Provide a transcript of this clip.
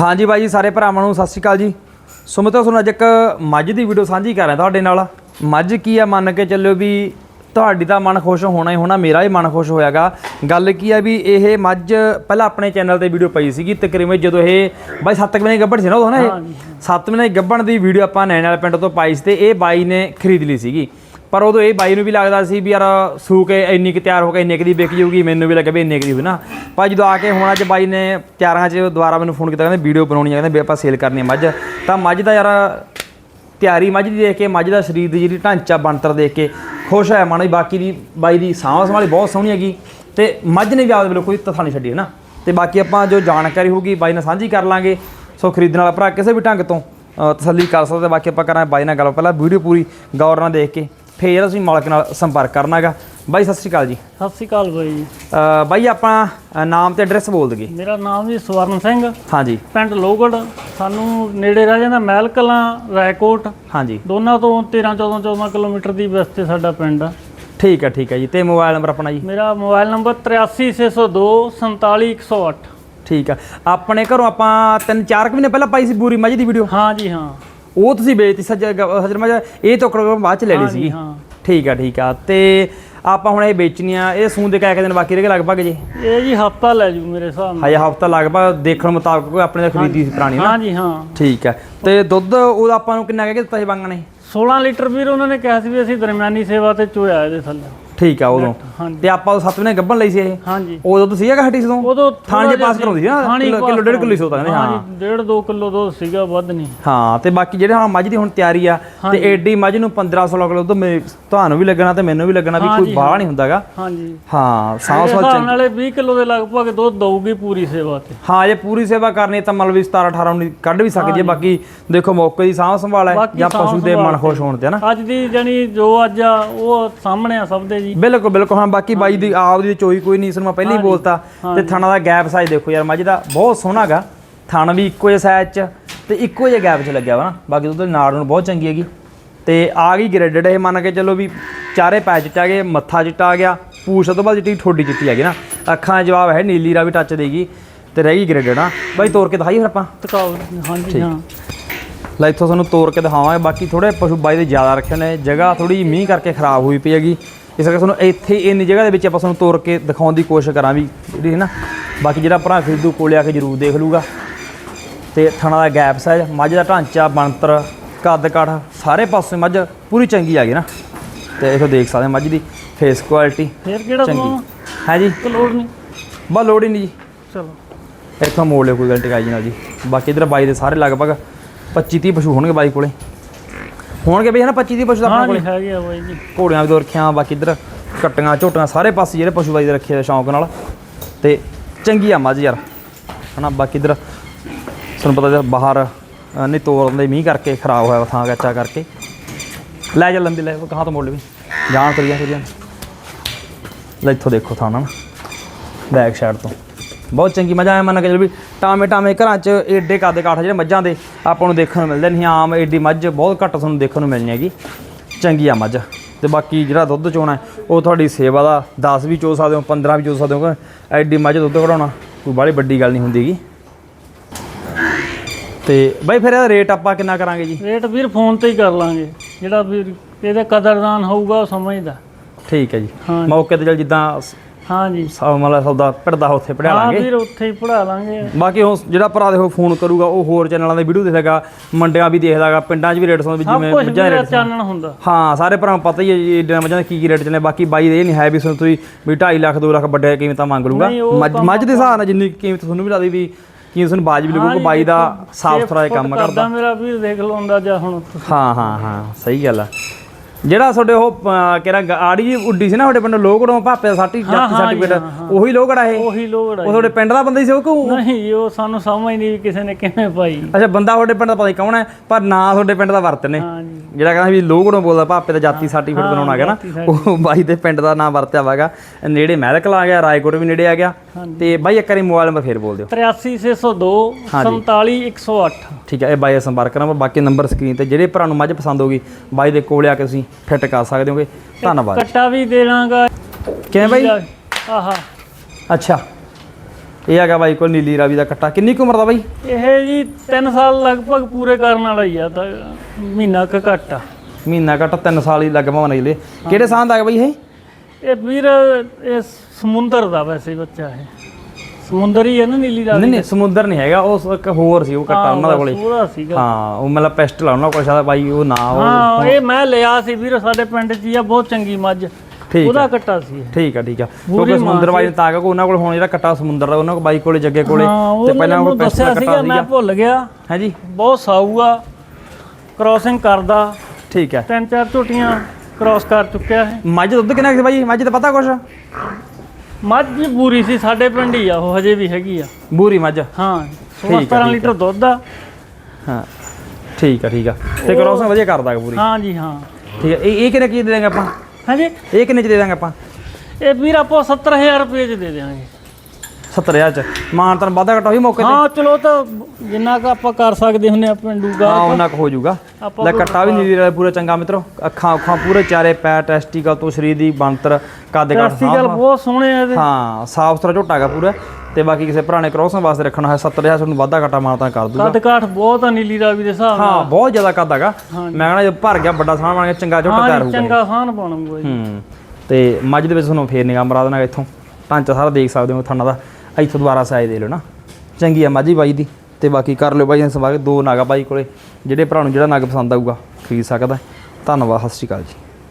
ਹਾਂਜੀ ਬਾਈ ਜੀ ਸਾਰੇ ਭਰਾਵਾਂ ਨੂੰ ਸਤਿ ਸ਼੍ਰੀ ਅਕਾਲ ਜੀ। ਸੋ ਮੈਂ ਤੁਹਾਨੂੰ ਅੱਜ ਇੱਕ ਮੱਝ ਦੀ ਵੀਡੀਓ ਸਾਂਝੀ ਕਰ ਰਿਹਾ ਤੁਹਾਡੇ ਨਾਲ। ਮੱਝ ਕੀ ਆ ਮੰਨ ਕੇ ਚੱਲਿਓ ਵੀ ਤੁਹਾਡੀ ਤਾਂ ਮਨ ਖੁਸ਼ ਹੋਣਾ ਹੀ ਹੋਣਾ ਮੇਰਾ ਵੀ ਮਨ ਖੁਸ਼ ਹੋਇਆਗਾ। ਗੱਲ ਕੀ ਆ ਵੀ ਇਹ ਮੱਝ ਪਹਿਲਾਂ ਆਪਣੇ ਚੈਨਲ ਤੇ ਵੀਡੀਓ ਪਈ ਸੀਗੀ ਤਕਰੀਬਨ ਜਦੋਂ ਇਹ ਬਾਈ 7 ਮਹੀਨੇ ਗੱਭਣ ਸੀ ਨਾ ਉਦੋਂ ਨਾ ਇਹ? 7 ਮਹੀਨੇ ਗੱਭਣ ਦੀ ਵੀਡੀਓ ਆਪਾਂ ਨੈਣ ਵਾਲੇ ਪਿੰਡ ਤੋਂ ਪਾਈ ਸੀ ਤੇ ਇਹ ਬਾਈ ਨੇ ਖਰੀਦ ਲਈ ਸੀਗੀ। ਪਰ ਉਦੋਂ ਇਹ ਬਾਈ ਨੂੰ ਵੀ ਲੱਗਦਾ ਸੀ ਵੀ ਯਾਰ ਸੂ ਕੇ ਇੰਨੀ ਕਿ ਤਿਆਰ ਹੋ ਕੇ ਇੰਨੇ ਕੁ ਦੀ ਵਿਕ ਜਾਊਗੀ, ਮੈਨੂੰ ਵੀ ਲੱਗਾ ਵੀ ਇੰਨੇ ਕੁ ਦੀ ਹੋਈ ਨਾ। ਪਰ ਜਦੋਂ ਆ ਕੇ ਹੁਣ ਅੱਜ ਬਾਈ ਨੇ ਤਿਆਰਾਂ 'ਚ ਦੁਬਾਰਾ ਮੈਨੂੰ ਫੋਨ ਕੀਤਾ, ਕਹਿੰਦੇ ਵੀਡੀਓ ਬਣਾਉਣੀ ਆ, ਕਹਿੰਦੇ ਵੀ ਆਪਾਂ ਸੇਲ ਕਰਨੀ ਆ ਮੱਝ। ਤਾਂ ਮੱਝ ਦਾ ਯਾਰ ਤਿਆਰੀ ਮੱਝ ਦੀ ਦੇਖ ਕੇ, ਮੱਝ ਦਾ ਸਰੀਰ ਦੀ ਜਿਹੜੀ ਢਾਂਚਾ ਬਣਤਰ ਦੇਖ ਕੇ ਖੁਸ਼ ਹੋਇਆ ਮਨ ਵੀ ਬਾਕੀ ਦੀ ਬਾਈ ਦੀ ਸਾਂਭ ਸੰਭਾਲੀ ਬਹੁਤ ਸੋਹਣੀ ਹੈਗੀ। ਤੇ ਮੱਝ ਨੇ ਵੀ ਆਪਦੇ ਵੱਲੋਂ ਕੋਈ ਤਥਾ ਨਹੀਂ ਛੱਡੀ ਹੈ ਨਾ। ਤੇ ਬਾਕੀ ਆਪਾਂ ਜੋ ਜਾਣਕਾਰੀ ਹੋਊਗੀ ਬਾਈ ਨਾਲ ਸਾਂਝੀ ਕਰ ਲਾਂਗੇ। ਸੋ ਖਰੀਦਣ ਵਾਲਾ ਭਰਾ ਕਿਸੇ ਵੀ ਢੰਗ ਤੋਂ ਤਸੱਲੀ ਕਰ ਸਕਦਾ। ਬਾਕੀ ਆਪਾਂ ਕਰਾਂਗੇ ਬਾਈ ਨਾਲ ਗੱਲ ਪਹਿਲਾਂ ਵੀਡੀਓ ਪੂਰੀ ਗੌਰ ਨਾਲ ਦੇਖ ਕੇ ਫੇਰ ਅਸੀਂ ਮਾਲਕ ਨਾਲ ਸੰਪਰਕ ਕਰਨਾਗਾ। ਬਾਈ ਸਤਿ ਸ਼੍ਰੀ ਅਕਾਲ ਜੀ। ਸਤਿ ਸ਼੍ਰੀ ਅਕਾਲ ਬਾਈ ਜੀ। ਅ, ਬਾਈ ਆਪਣਾ ਅ, ਨਾਮ ਤੇ ਐਡਰੈਸ ਬੋਲ ਦਗੇ ਮੇਰਾ ਨਾਮ ਜੀ ਸਵਰਨ ਸਿੰਘ। ਹਾਂਜੀ। ਪਿੰਡ ਲੋਗੜ ਸਾਨੂੰ ਨੇੜੇ ਰਹਿ ਜਾਂਦਾ ਮਹਿਲ ਕਲਾਂ ਰਾਏਕੋਟ। ਹਾਂਜੀ। ਦੋਨਾਂ ਤੋਂ 13 14 14 ਕਿਲੋਮੀਟਰ ਦੀ ਬਸ ਤੇ ਸਾਡਾ ਪਿੰਡ ਆ। ਠੀਕ ਹੈ ਠੀਕ ਹੈ ਜੀ। ਤੇ ਮੋਬਾਈਲ ਨੰਬਰ ਆਪਣਾ ਜੀ? ਮੇਰਾ ਮੋਬਾਈਲ ਨੰਬਰ 83602 47108 ਠੀਕ ਆ। ਆਪਣੇ ਘਰੋਂ ਆਪਾਂ ਤਿੰਨ ਚਾਰ ਕੁ ਮਹੀਨੇ ਪਹਿਲਾਂ ਪਾਈ ਸੀ ਬੂਰੀ ਮੱਝ ਦੀ ਵੀਡੀਓ ਹਾਂ ਜੀ ਹਾਂ। ਉਹ ਤੁਸੀਂ ਵੇਚਤੀ ਸੱਜ ਹਜਰ ਮੱਝ ਇਹ ਤੋਕੜ ਬਾਅਦ ਚ ਲੈ ਲਈ ਸੀਗੀ ਹਾਂ। ਠੀਕ ਆ ਠੀਕ ਆ। ਤੇ ਆਪਾਂ ਹੁਣ ਇਹ ਵੇਚਣੀ ਆ ਇਹ ਸੂਨ ਦੇ ਕਹਿ ਕੇ ਦਿਨ ਬਾਕੀ ਰਹਿ ਗਏ ਲਗਭਗ ਜੀ? ਇਹ ਜੀ ਹਫਤਾ ਲੈ ਜੂ ਮੇਰੇ ਹਿਸਾਬ ਨਾਲ। ਹਜੇ ਹਫਤਾ ਲਗਭਗ ਦੇਖਣ ਮੁਤਾਬਕ ਕੋਈ ਆਪਣੇ ਦਾ ਖਰੀਦੀ ਸੀ ਪੁਰਾਣੀ ਨਾ? ਹਾਂ ਜੀ ਹਾਂ। ਠੀਕ ਆ। ਤੇ ਦੁੱਧ ਉਹਦਾ ਆਪਾਂ ਨੂੰ ਕਿੰਨਾ ਕਹਿ ਕੇ ਦਿੱਤਾ ਸੀ ਬਾਂਗਾਂ ਨੇ? 16 ਲੀਟਰ ਵੀਰ ਉਹਨਾਂ ਨੇ ਕਿਹਾ ਸੀ ਵੀ ਅਸੀਂ ਦਰਮਿਆਨੀ ਸੇਵਾ ਤੇ ਚੋਇਆ ਇਹਦੇ ਥੱਲੇ। ਠੀਕ ਆ ਉਦੋਂ। ਹਾਂਜੀ। ਤੇ ਆਪਾਂ ਉਹ ਸੱਤ ਮਹੀਨੇ ਗੱਭਣ ਲਈ ਸੀ ਇਹ। ਹਾਂ ਜੀ ਉਦੋਂ ਤੁਸੀਂ ਸੀਗਾ ਹੱਟੀ ਸਦੋਂ ਉਦੋਂ? ਥਾਣ ਪਾਸ ਕਰਾਉਂਦੀ ਸੀ ਨਾ ਕਿਲੋ ਡੇਢ ਕਿਲੋ ਸੌ ਤਾਂ ਕਹਿੰਦੇ ਹਾਂ। 1.5 2 ਕਿਲੋ ਦੁੱਧ ਸੀਗਾ ਵੱਧ ਨਹੀਂ। ਹਾਂ ਤੇ ਬਾਕੀ ਜਿਹੜੇ ਹਾਂ ਮੱਝ ਦੀ ਹੁਣ ਤਿਆਰੀ ਆ ਤੇ ਏਡੀ ਮੱਝ ਨੂੰ 15 16 ਕਿਲੋ ਦੁੱਧ ਮੇ- ਤੁਹਾਨੂੰ ਵੀ ਲੱਗਣਾ ਤੇ ਮੈਨੂੰ ਵੀ ਲੱਗਣਾ ਵੀ ਕੋਈ ਬਾਹਲਾ ਨਹੀਂ ਹੁੰਦਾਗਾ। ਹਾਂ ਜੀ ਹਾਂ ਸਾਹ ਸਾਹ ਹਿਸਾਬ ਨਾਲ ਇਹ 20 ਕਿਲੋ ਦੇ ਲਗਭਗ ਦੁੱਧ ਦਊਗੀ ਪੂਰੀ ਸੇਵਾ ਤੇ। ਹਾਂ ਜੇ ਪੂਰੀ ਸੇਵਾ ਕਰਨੀ ਤਾਂ ਮਤਲਬ ਵੀ 17 18 ਨੂੰ ਕੱਢ ਵੀ ਸਕਦੀ ਹੈ ਬਾਕੀ ਦੇਖੋ ਮੌਕੇ ਦੀ ਸਾਂਭ ਸੰਭਾਲ ਹੈ ਜਾਂ ਪਸ਼ੂ ਦੇ ਮਨ ਖੁਸ਼ ਹੋਣ ਤੇ ਨਾ। ਅੱਜ ਦੀ ਜਣੀ ਜੋ ਅੱਜ ਆ ਉਹ ਸਾਹਮਣੇ ਆ ਸਭ ਦੇ ਜੀ। ਬਿਲਕੁਲ ਬਿਲਕੁਲ। ਹਾਂ ਬਾਕੀ ਬਾਈ ਦੀ ਆਪ ਦੀ ਚੋਈ ਕੋਈ ਨਹੀਂ ਇਸ ਨੂੰ ਮੈਂ ਪਹਿਲਾਂ ਹੀ ਬੋਲਤਾ। ਤੇ ਥਣਾ ਦਾ ਗੈਪ ਸਾਈਜ਼ ਦੇਖੋ ਯਾਰ ਮੱਝ ਦਾ ਬਹੁਤ ਸੋਹਣਾਗਾ ਥਣ ਵੀ ਇੱਕੋ ਜਿਹੇ ਸਾਈਜ਼ 'ਚ ਤੇ ਇੱਕੋ ਜਿਹੇ ਗੈਪ 'ਚ ਲੱਗਿਆ ਵਾ ਨਾ। ਬਾਕੀ ਉਹਦੇ ਨਾੜ ਨੂੰ ਬਹੁਤ ਚੰਗੀ ਹੈਗੀ। ਤੇ ਆ ਗਈ ਗ੍ਰੇਡਡ ਇਹ ਮੰਨ ਕੇ ਚੱਲੋ ਵੀ ਚਾਰੇ ਪੈ ਚਿੱਟਾ ਗਏ ਮੱਥਾ ਚਿੱਟਾ ਆ ਗਿਆ। ਪੂਛ ਤੋਂ ਬਾਅਦ ਚਿੱਟੀ ਠੋਡੀ ਚਿੱਟੀ ਗਈ ਨਾ ਅੱਖਾਂ ਦਾ ਜਵਾਬ ਹੈ ਨੀਲੀ ਰਾ ਵੀ ਟੱਚ ਦੇਗੀ। ਤੇ ਰਹਿ ਗਈ ਗ੍ਰੇਡਡ ਨਾ ਬਾਈ ਤੋੜ ਕੇ ਦਿਖਾਈ ਫਿਰ ਆਪਾਂ। ਟਿਕਾਉ ਹਾਂਜੀ ਹਾਂ। ਲੈ ਇੱਥੋਂ ਤੁਹਾਨੂੰ ਤੋੜ ਕੇ ਦਿਖਾਵਾਂਗੇ। ਬਾਕੀ ਥੋੜੇ ਪਸ਼ੂ ਬਾਈ ਦੇ ਜ਼ਿਆਦਾ ਰੱਖੇ ਨੇ। ਜਗ੍ਹਾ ਥੋੜੀ ਮੀਂਹ ਕਰਕੇ ਖਰਾਬ ਹੋਈ ਪਈ ਹੈਗੀ। ਇਸ ਕਰਕੇ ਤੁਹਾਨੂੰ ਇੱਥੇ ਇੰਨੀ ਜਗ੍ਹਾ ਦੇ ਵਿੱਚ ਆਪਾਂ ਤੁਹਾਨੂੰ ਤੋੜ ਕੇ ਦਿਖਾਉਣ ਦੀ ਕੋਸ਼ਿਸ਼ ਕਰਾਂ ਵੀ ਜਿਹੜੀ ਹੈ ਨਾ। ਬਾਕੀ ਜਿਹੜਾ ਭਰਾ ਖਰੀਦੂ ਕੋਲੇ ਆ ਕੇ ਜ਼ਰੂਰ ਦੇਖ ਲੂਗਾ ਤੇ ਥਣਾ ਦਾ ਗੈਪ ਸਾਈਜ਼ ਮੱਝ ਦਾ ਢਾਂਚਾ ਬਣਤਰ ਕੱਦ ਕਾਠ ਸਾਰੇ ਪਾਸੇ ਮੱਝ ਪੂਰੀ ਚੰਗੀ ਆ ਗਈ ਨਾ। ਤੇ ਇੱਥੋਂ ਦੇਖ ਸਕਦੇ ਮੱਝ ਦੀ ਫੇਸ ਕੁਆਲਿਟੀ ਫੇਰ ਕਿਹੜਾ ਚੰਗੀ। ਹੈ ਜੀ? ਲੋੜ ਨਹੀਂ। ਬਸ ਲੋੜ ਹੀ ਨਹੀਂ ਜੀ। ਚਲੋ। ਇੱਥੋਂ ਮੋੜ ਲਿਓ ਕੋਈ ਗੱਲ ਟਿਕਾਈ ਜੀ ਨਾਲ ਜੀ। ਬਾਕੀ ਇਧਰ ਬਾਈ ਦੇ ਸਾਰੇ ਲਗਭਗ 25 30 ਪਸ਼ੂ ਹੋਣਗੇ ਬਾਈ ਕੋਲੇ। ਹੋਣਗੇ ਬਈ ਹਨਾ 25 30 ਪਸ਼ੂ ਤਾਂ ਆਪਣੇ ਕੋਲੇ। ਜੀ ਹੈਗੇ ਆ ਬਾਈ ਜੀ। ਘੋੜੀਆਂ ਵੀ ਦੋ ਰੱਖੀਆਂ ਬਾਕੀ ਇਧਰ ਕੱਟੀਆਂ ਝੋਟੀਆਂ ਸਾਰੇ ਪਾਸੇ ਜਿਹੜੇ ਪਸ਼ੂ ਬਾਈ ਦੇ ਰੱਖੇ ਆ ਸ਼ੌਂਕ ਨਾਲ। ਤੇ ਚੰਗੀ ਆ ਮੱਝ ਯਾਰ ਹਨਾ ਬਾਕੀ ਇਧਰ ਤੁਹਾਨੂੰ ਪਤਾ ਜੇ ਬਾਹਰ ਅ, ਨਹੀਂ ਤੋਰਨ ਦੇ ਮੀਂਹ ਕਰਕੇ ਖਰਾਬ ਹੋਇਆ ਵਾ ਥਾਂ ਕੱਚਾ ਕਰਕੇ। ਲੈ ਚੱਲਣ ਦੀ ਲੈ ਕਹਾਂ ਤੋਂ ਮੋੜ ਲਈ ਜਾਣ ਕਰੀਆਂ ਫਿਰ ਲੈ ਇੱਥੋਂ ਦੇਖੋ ਥਾਂ ਨਾ। ਬੈਕ ਸਾਈਡ ਤੋਂ। ਬਹੁਤ ਚੰਗੀ ਮਜ਼ਾ ਆਇਆ ਮੰਨ ਕੇ ਚੱਲ ਵੀ ਟਾਮੇ ਟਾਮੇ ਘਰਾਂ 'ਚ ਏਡੇ ਕਾਦੇ ਕਾਠ ਜਿਹੜੇ ਮੱਝਾਂ ਦੇ ਆਪਾਂ ਨੂੰ ਦੇਖਣ ਨੂੰ ਮਿਲਦੇ ਨਹੀਂ ਆਮ ਏਡੀ ਮੱਝ ਬਹੁਤ ਘੱਟ ਤੁਹਾਨੂੰ ਦੇਖਣ ਨੂੰ ਮਿਲਣੀ ਹੈਗੀ। ਚੰਗੀ ਆ ਮੱਝ। ਤੇ ਬਾਕੀ ਜਿਹੜਾ ਦੁੱਧ ਚੋਣਾ ਉਹ ਤੁਹਾਡੀ ਸੇਵਾ ਦਾ 10 ਵੀ ਚੋ ਸਕਦੇ ਹੋ 15 ਵੀ ਚੋ ਸਕਦੇ ਹੋ ਐਡੀ ਮੱਝ ਦੁੱਧ ਕਢਾਉਣਾ ਕੋਈ ਬਾਹਲੀ ਵੱਡੀ ਗੱਲ ਨਹੀਂ ਹੁੰਦੀਗੀ ਤੇ ਬਾਈ ਫਿਰ ਇਹਦਾ ਰੇਟ ਆਪਾਂ ਕਿੰਨਾ ਕਰਾਂਗੇ ਜੀ? ਰੇਟ ਵੀਰ ਫੋਨ ਤੇ ਹੀ ਕਰ ਲਾਂਗੇ ਜਿਹੜਾ ਵੀਰ ਇਹਦੇ ਕਦਰਦਾਨ ਹੋਊਗਾ ਉਹ ਸਮਝਦਾ। ਠੀਕ ਹੈ ਜੀ। ਮੌਕੇ ਤੇ ਚੱਲ ਜਿੱਦਾਂ ਸ- ਹਾਂ ਜੀ ਸਾ- ਮਤਲਬ ਸੌਦਾ ਪਿੜਦਾ ਉੱਥੇ ਪੜਿਆ ਹਾਂ ਲਾਂਗੇ। ਵੀਰ ਉੱਥੇ ਹੀ ਪੜਾ ਲਾਂਗੇ। ਬਾਕੀ ਉਹ ਜਿਹੜਾ ਭਰਾ ਦੇਖੋ ਫੋਨ ਕਰੂਗਾ ਉਹ ਹੋਰ ਚੈਨਲਾਂ ਦੇ ਵੀਡੀਓ ਦੇਖੇਗਾ ਮੰਡੀਆਂ ਵੀ ਦੇਖਦਾਗਾ ਪਿੰਡਾਂ 'ਚ ਵੀ ਰੇਟ ਸੁਣਦਾ ਵੀ ਸਭ ਜਿਵੇਂ ਕੁਝ ਮੱਝਾਂ ਦੇ ਵੀਰ ਰੇਟ ਚਾਨਣ ਹੁੰਦਾ। ਹਾਂ ਸਾਰੇ ਭਰਾਵਾਂ ਨੂੰ ਪਤਾ ਹੀ ਹੈ ਜੀ ਇਹਨਾਂ ਮੱਝਾਂ ਦੇ ਕੀ ਕੀ ਰੇਟ ਚੱਲੇ ਬਾਕੀ ਬਾਈ ਦੇ ਇਹ ਨਹੀਂ ਹੈ ਵੀ ਸੁਣ ਤੁਸੀਂ ਵੀ 2.5 ਲੱਖ 2 ਲੱਖ ਵੱਡੇ ਕੀਮਤਾਂ ਮੰਗ ਲੂਗਾ ਨਹੀਂ, ਉਹ ਮੱਝ ਮੱਝ ਦੇ ਹਿਸਾਬ ਨਾਲ ਜਿੰਨੀ ਕੀਮਤ ਤੁਹਾਨੂੰ ਵੀ ਲੱਗਦੀ ਵੀ ਕੀ ਤੁਹਾਨੂੰ ਬਾਜ ਵੀ ਲੱਗੂਗਾ ਬਾਈ ਦਾ ਸਾਫ਼ ਸੁਥਰਾ ਕੰਮ ਕਰਦਾ। ਮੇਰਾ ਵੀਰ ਦੇਖ ਲਓ ਅੰਦਾਜ਼ਾ ਹੁਣ ਤੁਸੀਂ। ਹਾਂ ਹਾਂ ਹਾਂ ਸਹੀ ਗੱਲ ਆ। ਜਿਹੜਾ ਤੁਹਾਡੇ ਉਹ ਕਿਹੜਾ ਆੜੀ ਜੀ ਉੱਡੀ ਸੀ ਨਾ ਤੁਹਾਡੇ ਪਿੰਡ ਲੋਕੜੋਂ ਭਾਪੇ ਦਾ ਸਰਟੀਫਿਕੇਟ ਉਹੀ ਲੋਕੜਾ ਇਹ? ਉਹੀ ਆ ਉਹ ਤੁਹਾਡੇ ਪਿੰਡ ਦਾ ਬੰਦਾ ਹੀ ਸੀ ਉਹ ਕਿ ਨਹੀਂ ਉਹ ਸਾਨੂੰ ਸਮਝ ਨਹੀਂ ਕਿਸੇ ਨੇ ਕਿਵੇਂ ਪਾਈ। ਅੱਛਾ ਬੰਦਾ ਤੁਹਾਡੇ ਪਿੰਡ ਦਾ ਪਤਾ ਕੌਣ ਹੈ ਪਰ ਨਾਂ ਤੁਹਾਡੇ ਪਿੰਡ ਦਾ ਵਰਤਨੇ। ਹਾਂ ਜੀ। ਜਿਹੜਾ ਕਹਿੰਦਾ ਵੀ ਲੋਗੜੋਂ ਬੋਲਦਾ ਭਾਪੇ ਦਾ ਜਾਤੀ ਸਰਟੀਫਿਕੇਟ ਬਣਾਉਣਾ ਗਿਆ ਨਾ ਉਹ ਬਾਈ ਦੇ ਪਿੰਡ ਦਾ ਨਾਮ ਵਰਤਿਆ ਵਾਗਾ ਨੇੜੇ ਮਹਿਲਕਲ ਆ ਗਿਆ ਰਾਏਕੋਟ ਵੀ ਨੇੜੇ ਆ ਗਿਆ। ਤੇ ਬਾਈ ਇੱਕ ਵਾਰੀ ਮੋਬਾਈਲ ਨੰਬਰ ਫੇਰ ਬੋਲ ਦਿਓ। 83602 47108 ਠੀਕ ਹੈ ਇਹ ਬਾਈ ਦਾ ਸੰਪਰਕ ਨੰਬਰ ਬਾਕੀ ਨੰਬਰ ਸਕਰੀਨ ਤੇ ਜਿਹੜੇ ਭਰਾ ਨੂੰ ਮੱਝ ਪਸੰਦ ਹੋਗੀ ਬਾਈ ਦੇ ਕੋਲੇ ਆ ਕੇ ਤੁਸੀਂ ਫਿੱਟ ਕਰ ਸਕਦੇ ਹੋਗੇ। ਧੰਨਵਾਦ। ਕੱਟਾ ਵੀ ਦੇਣਾਗਾ ਕਿਵੇਂ ਬਾਈ? ਆਹਾ। ਅੱਛਾ। ਇਹ ਹੈਗਾ ਬਾਈ ਕੋਲ ਨੀਲੀ ਰਾਵੀ ਦਾ ਕੱਟਾ। ਕਿੰਨੀ ਕੁ ਉਮਰ ਦਾ ਬਾਈ? ਇਹ ਜੀ 3 ਸਾਲ ਲਗਭਗ ਪੂਰੇ ਕਰਨ ਵਾਲਾ ਹੀ ਆ ਤਾਂ ਮਹੀਨਾ ਕੁ ਘੱਟ ਆ। ਮਹੀਨਾ ਕੱਟ 3 ਸਾਲ ਹੀ ਲੱਗ ਭਾਵਨਾ ਜਿਲੇ ਕਿਹੜੇ ਸਾਲ ਦਾ ਹੈਗਾ ਬਾਈ ਇਹ? ਇਹ ਵੀਰ ਇਹ ਸਮੁੰਦਰ ਦਾ ਵੈਸੇ ਬੱਚਾ ਹੈ ਸਮੁੰਦਰ ਹੀ ਹੈ ਨਾ ਨੀਲੀ ਰਾਵੀ ਨਹੀਂ ਨਹੀਂ ਸਮੁੰਦਰ ਨਹੀਂ ਹੈਗਾ ਉਹ ਇੱਕ ਹੋਰ ਸੀ ਉਹ ਕੱਟਾ ਉਹਨਾਂ ਦਾ ਕੋਲੇ। ਹਾਂ ਉਹ ਮਤਲਬ ਪੈਸਟਲ ਆ ਉਹਨਾਂ ਕੋਲ ਸ਼ਾਇਦ ਬਾਈ ਉਹ ਨਾ ਉਹ ਹਾਂ ਇਹ ਮੈਂ ਲਿਆ ਸੀ ਵੀਰ ਸਾਡੇ ਪਿੰਡ 'ਚ ਹੀ ਆ ਬਹੁਤ ਚੰਗੀ ਮੱਝ। ਠੀਕ ਉਹਦਾ ਕੱਟਾ ਸੀ। ਠੀਕ ਆ ਠੀਕ ਆ। ਕਿਉਂਕਿ ਸਮੁੰਦਰ ਬਾਈ ਨੇ ਤਾਂ ਕਿ ਉਹਨਾਂ ਕੋਲ ਹੁਣ ਜਿਹੜਾ ਕੱਟਾ ਸਮੁੰਦਰ ਦਾ ਉਹਨਾਂ ਕੋਲ ਬਾਈ ਕੋਲੇ ਜੱਗੇ ਕੋਲੇ। ਤੇ ਪਹਿਲਾਂ ਉਹ ਦੱਸਿਆ ਸੀਗਾ ਮੈਂ ਭੁੱਲ ਗਿਆ। ਹੈ ਜੀ ਬਹੁਤ ਸਾਊ ਆ ਕ੍ਰਾਸਿੰਗ ਕਰਦਾ। ਠੀਕ ਹੈ ਤਿੰਨ ਚਾਰ ਝੋਟੀਆਂ ਕ੍ਰਾਸ ਕਰ ਚੁੱਕਿਆ ਹੈ ਮੱਝ ਦੁੱਧ ਕਿੰਨਾ ਸੀ ਬਾਈ? ਮੱਝ ਦਾ ਪਤਾ ਕੁਛ? ਮੱਝ ਬੂਰੀ ਸੀ ਸਾਡੇ ਪਿੰਡ ਹੀ ਆ ਉਹ ਹਜੇ ਵੀ ਹੈਗੀ ਆ। ਬੂਰੀ ਮੱਝ। ਹਾਂ ਠੀਕ ਆ, 17 ਲੀਟਰ ਦੁੱਧ ਆ। ਹਾਂ ਠੀਕ ਆ ਠੀਕ ਆ। ਤੇ ਕ੍ਰੋਸਿੰਗ ਵਧੀਆ ਕਰਦਾ ਪੂਰੀ ਹਾਂ ਜੀ ਹਾਂ। ਠੀਕ ਹੈ ਇਹ ਇਹ ਕਿੰਨੇ ਕੀ ਦੇ ਦਾਂਗੇ ਆਪਾਂ? ਹਾਂਜੀ। ਇਹ ਕਿੰਨੇ ਚ ਦੇ ਦਾਂਗੇ ਆਪਾਂ? ਇਹ ਵੀਰ ਆਪਾਂ 70000 ਰੁਪਏ ਚ ਦੇ ਦਿਆਂਗੇ। 70000 ਚ। ਮਾਨ ਤਾਂ ਵਾਧਾ ਘਟਾ ਵੀ ਮੌਕੇ ਤੇ। ਹਾਂ ਚਲੋ ਤਾਂ ਜਿੰਨਾ ਕ ਆਪਾਂ ਕਰ ਸਕਦੇ ਹੁੰਨੇ ਆ ਪਿੰਡੂਗਾ ਹਾਂ ਉਹਨਾਂ ਕੁ ਹੋ ਜਾਊਗਾ। ਲੈ ਕੱਟਾ ਵੀ ਨੀਲੀ ਦਾ ਪੂਰਾ ਚੰਗਾ ਮਿੱਤਰੋ। ਅੱਖਾਂ ਅੱਖਾਂ ਪੂਰੇ ਚਾਰੇ ਪੈਰ ਟੈਸਟੀਕਲ ਤੋਂ ਸਰੀਰ ਦੀ ਬਣਤਰ ਕੱਦ ਕਾਠ ਟੈਸਟੀਕਲ ਬਹੁਤ ਸੋਹਣੇ ਆ ਇਹਦੇ। ਹਾਂ ਸਾਫ਼ ਸੁਥਰਾ ਝੋਟਾ ਗਾ ਪੂਰਾ। ਤੇ ਬਾਕੀ ਕਿਸੇ ਭਰਾ ਨੇ ਕ੍ਰੋਸਿੰਗ ਵਾਸਤੇ ਰੱਖਣਾ ਹੈ 70000 ਤੁਹਾਨੂੰ ਵਾਧਾ ਘਟਾ ਮਾਨ ਤਾਂ ਕਰ ਦੂਗਾ। ਕੱਦ ਕਾਠ ਬਹੁਤ ਆ ਨੀਲੀ ਰਾਵੀ ਦੇ ਹਿਸਾਬ ਨਾਲ। ਹਾਂ ਬਹੁਤ ਜ਼ਿਆਦਾ ਕੱਦ ਹੈਗਾ। ਮੈਂ ਕਹਿੰਦਾ ਜੇ ਭਰ ਗਿਆ ਵੱਡਾ ਸਾਹ ਬਣ ਗਿਆ ਚੰਗਾ ਝੋਟਾ ਤਿਆਰ ਹੋਊਗਾ। ਚੰਗਾ ਸਾਨ ਬਣੂਗਾ ਜੀ। ਹੂੰ ਤੇ ਮੱਝ ਦੇ ਵਿੱਚ ਤੁਹਾਨੂੰ ਫੇਰ ਨਿਗਾਹ ਮਰਾ ਦੇਣਾ ਇੱਥੋਂ। ਢਾਂਚਾ ਸਾਰਾ ਦੇਖ ਸਕਦੇ ਹੋ ਥਾਣਾ ਦਾ। ਇੱਥੋਂ ਦੁਬਾਰਾ ਸਾਈਜ਼ ਦੇ ਲਓ ਨਾ। ਚੰਗੀ ਆ ਮਾਝੀ ਬਾਈ ਦੀ ਤੇ ਬਾਕੀ ਕਰ ਲਿਓ ਬਾਈ ਨੇ ਸੰਭਾਲ ਕੇ ਦੋ ਨਾਗਾ ਬਾਈ ਕੋਲੇ, ਜਿਹੜੇ ਭਰਾ ਨੂੰ ਜਿਹੜਾ ਨਗ ਪਸੰਦ ਆਊਗਾ ਖਰੀਦ ਸਕਦਾ। ਧੰਨਵਾਦ, ਸਤਿ ਸ਼੍ਰੀ ਅਕਾਲ ਜੀ।